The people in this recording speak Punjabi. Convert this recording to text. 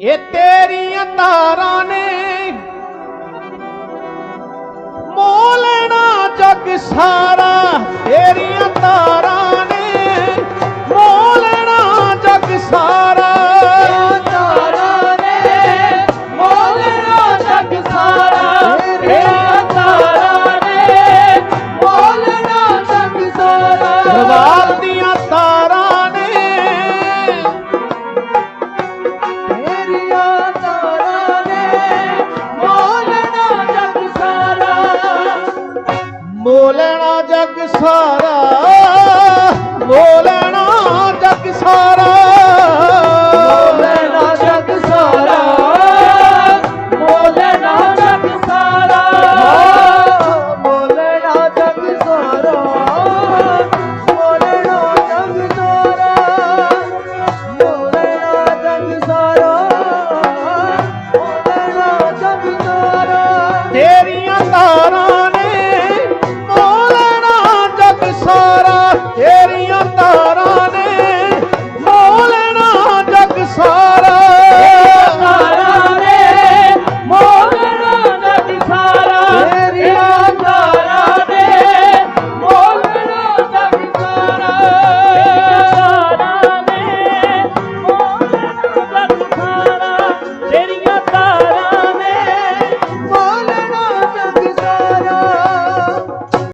ਇਹ ਤੇਰੀਆਂ ਤਾਰਾਂ ਨੇ ਮੋਲਣਾ ਜਗ ਸਾਰਾ ਤੇਰੀਆਂ ਤਾਰਾਂ ਨੇ ਮੋਲਣਾ ਜਗ ਸਾਰਾ। ਤਾਰਾ ਨੇ ਮੋਲਣਾ ਜਗ ਸਾਰਾ ਤੇਰੀਆਂ ਤਾਰਾ ਨੇ ਮੋਲਣਾ ਜਗ ਸਾਰਾ। ਬੋਲਣਾ ਜਗ ਜਗ ਸਾਰਾ